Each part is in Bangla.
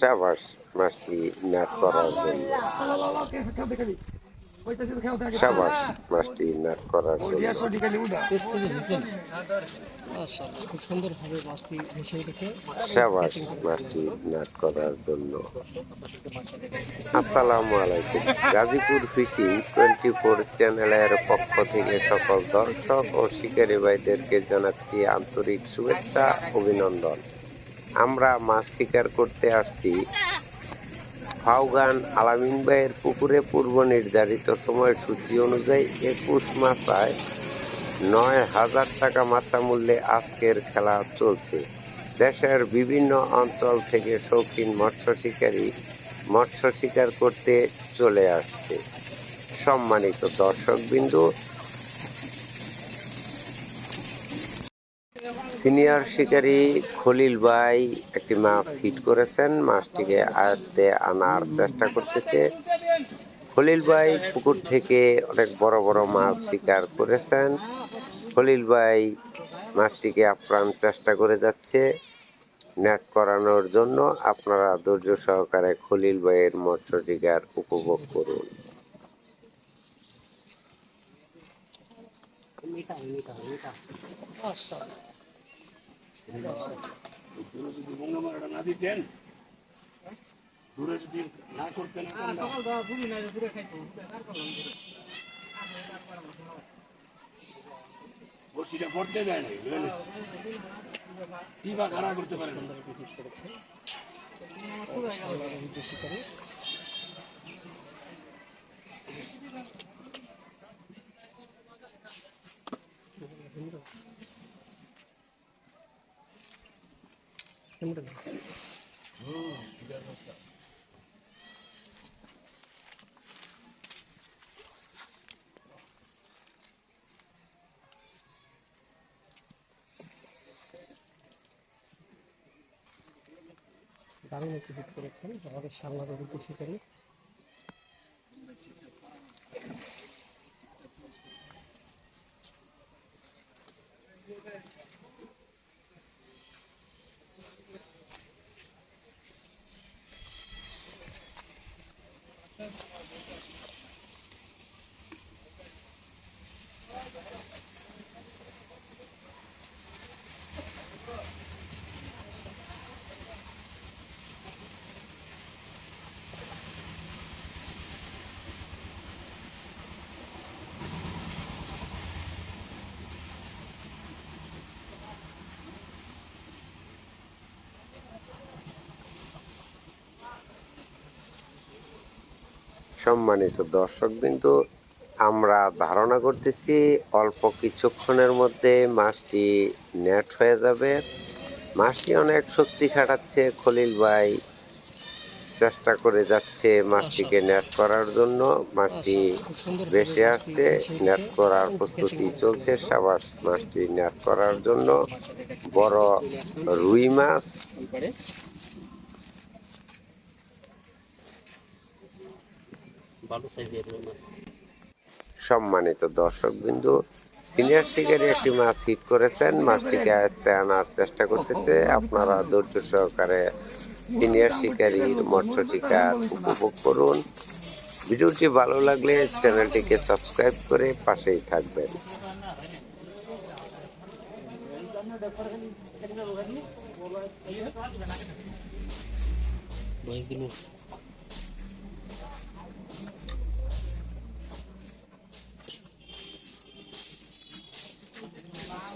সাবাস মাছটি নাট করার জন্য। সাবাস মাছটি নাট করার খুব সুন্দরভাবে মাছটি ভেসে উঠেছে। সাবাস মাছটি নাট করার জন্য। আসসালামু আলাইকুম। গাজীপুর ফিশিং টোয়েন্টি ফোর চ্যানেলের পক্ষ থেকে সকল দর্শক ও শিকারী ভাইদেরকে জানাচ্ছি আন্তরিক শুভেচ্ছা অভিনন্দন। আমরা মাছ শিকার করতে আসছি। ফাউগান আলামিন ভাইয়ের পুকুরে পূর্ব নির্ধারিত সময়সূচি অনুযায়ী একুশ মাসায় নয় হাজার টাকা মাত্রা মূল্যে আজকের খেলা চলছে। দেশের বিভিন্ন অঞ্চল থেকে শৌখিন মৎস্য শিকারী মৎস্য শিকার করতে চলে আসছে। সম্মানিত দর্শকবিন্দু সিনিয়র শিকারী খলিল ভাই একটি মাছ হিট করেছেন। মাছটিকে আয়ত্তে আনার চেষ্টা করতেছে। খলিল ভাই পুকুর থেকে অনেক বড় বড় মাছ শিকার করেছেন। খলিল ভাই মাছটিকে আপ্রাণ চেষ্টা করে যাচ্ছে নেট করানোর জন্য। আপনারা ধৈর্য সহকারে খলিল ভাইয়ের মৎস্য শিকার উপভোগ করুন। মাশাআল্লাহ, দূরে যদি বঙ্গমারাটা না দিতেন দূরে যদি না করতেন বসিটা পড়তে দেয় নাই বুঝলেন কি বা খারাপ করতে পারে? না সুন্দরভাবে হিট দারুণ একটি হিট করেছেন। আমাদের সামনের অভিজ্ঞ শিকারী সম্মানিত দর্শক বিন্দু আমরা ধারণা করতেছি অল্প কিছুক্ষণের মধ্যে মাছটি নেট হয়ে যাবে। মাছটি অনেক শক্তি খাটাচ্ছে খলিল ভাই চেষ্টা করে যাচ্ছে মাছটিকে নেট করার জন্য। মাছটি বেশি আসছে নেট করার প্রস্তুতি চলছে সাবাস মাছটি নেট করার জন্য। বড় রুই মাছ। ভালো সাইজের মাছ সম্মানিত দর্শক বিন্দু সিনিয়র শিকারী একটি মাছ হিট করেছেন। মাছটিকে আয়ত্তে আনার চেষ্টা করতেছে। আপনারা ধৈর্য সহকারে সিনিয়র শিকারীর মৎস্য শিকার উপভোগ করুন। ভিডিওটি ভালো লাগলে চ্যানেলটিকে সাবস্ক্রাইব করে পাশেই থাকবেন। কয়েকদিন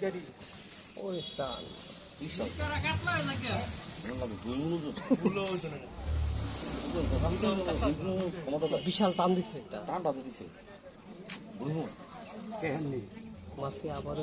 শিকারি ওই টান বিশাল টান দিচ্ছে এটা। কেহেন নেই মাছটি আবারও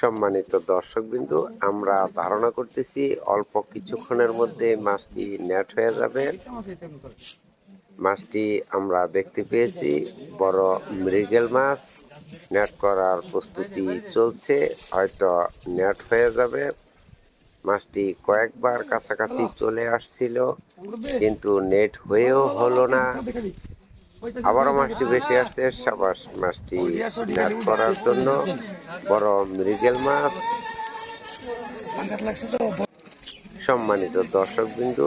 সম্মানিত দর্শকবিন্দু, আমরা ধারণা করতেছি অল্প কিছুক্ষণের মধ্যে মাছটি নেট হয়ে যাবে। মাছটি আমরা দেখতে পেয়েছি, বড় মৃগেল মাছ। নেট করার প্রস্তুতি চলছে, হয়তো নেট হয়ে যাবে। মাছটি কয়েকবার কাছাকাছি চলে আসছিল, কিন্তু নেট হয়েও হলো না। আবারও মাছটি বেশি আছে, সাবাস মাছটি নেট করার জন্য। বড় মৃগেল মাছ। সম্মানিত দর্শক বিন্দু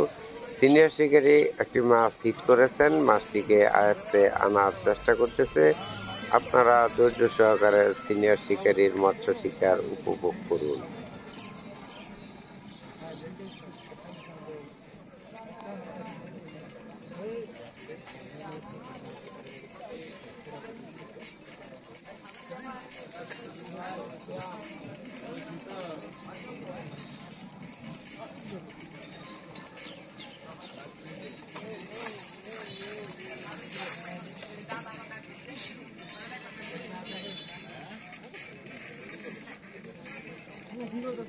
সিনিয়র শিকারি একটি মাছ হিট করেছেন। মাছটিকে আয়ত্তে আনার চেষ্টা করতেছে। আপনারা ধৈর্য সহকারে সিনিয়র শিকারীর মৎস্য শিকার উপভোগ করুন। đây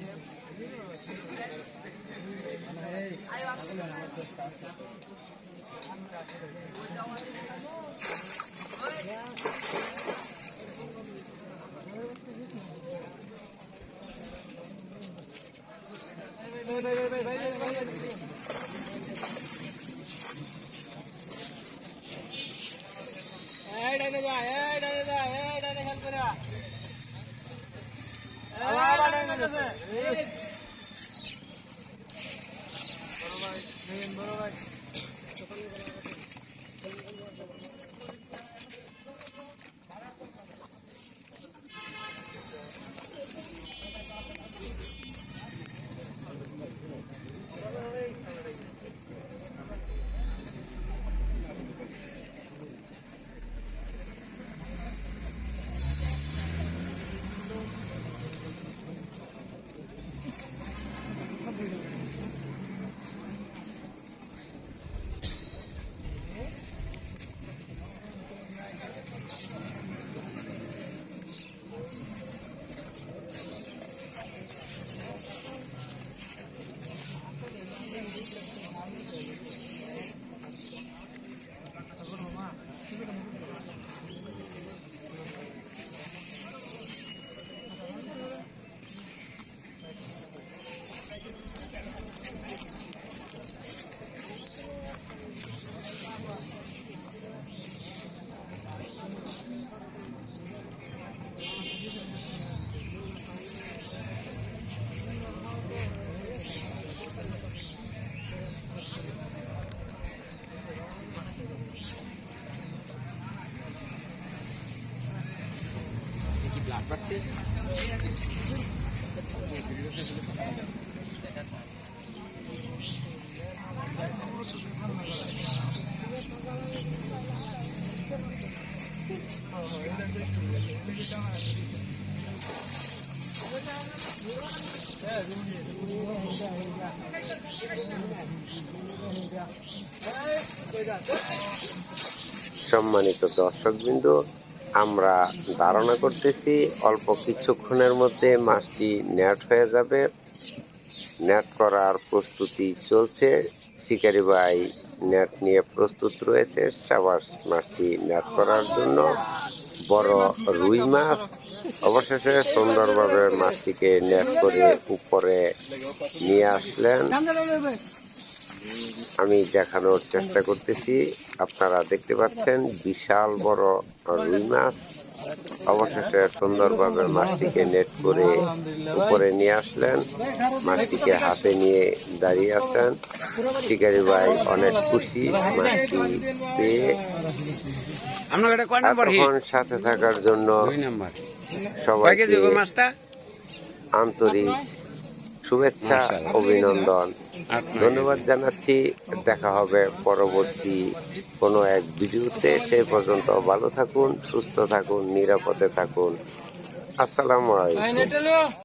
đây đây đây đây. બરોબર. সম্মানিত দর্শকবৃন্দ আমরা ধারণা করতেছি অল্প কিছুক্ষণের মধ্যে মাছটি নেট হয়ে যাবে। নেট করার প্রস্তুতি চলছে। শিকারি ভাই নেট নিয়ে প্রস্তুত রয়েছে সাবাস মাছটি নেট করার জন্য। বড় রুই মাছ। অবশেষে সুন্দরভাবে মাছটিকে নেট করে উপরে নিয়ে আসলেন। আমি দেখানোর চেষ্টা করতেছি। আপনারা দেখতে পাচ্ছেন বিশাল বড় রুই মাছ। অবশেষে সুন্দরভাবে মাছটিকে নেট করে উপরে নিয়ে আসলেন। মাছটিকে হাতে নিয়ে দাঁড়িয়ে আছেন। শিকারি ভাই অনেক খুশি মাছটি পেয়ে। সাথে থাকার জন্য সবাইকে আন্তরিক শুভেচ্ছা অভিনন্দন। ধন্যবাদ জানাচ্ছি। দেখা হবে পরবর্তী কোনো এক ভিডিওতে। সেই পর্যন্ত ভালো থাকুন সুস্থ থাকুন নিরাপদে থাকুন। আসসালামু আলাইকুম।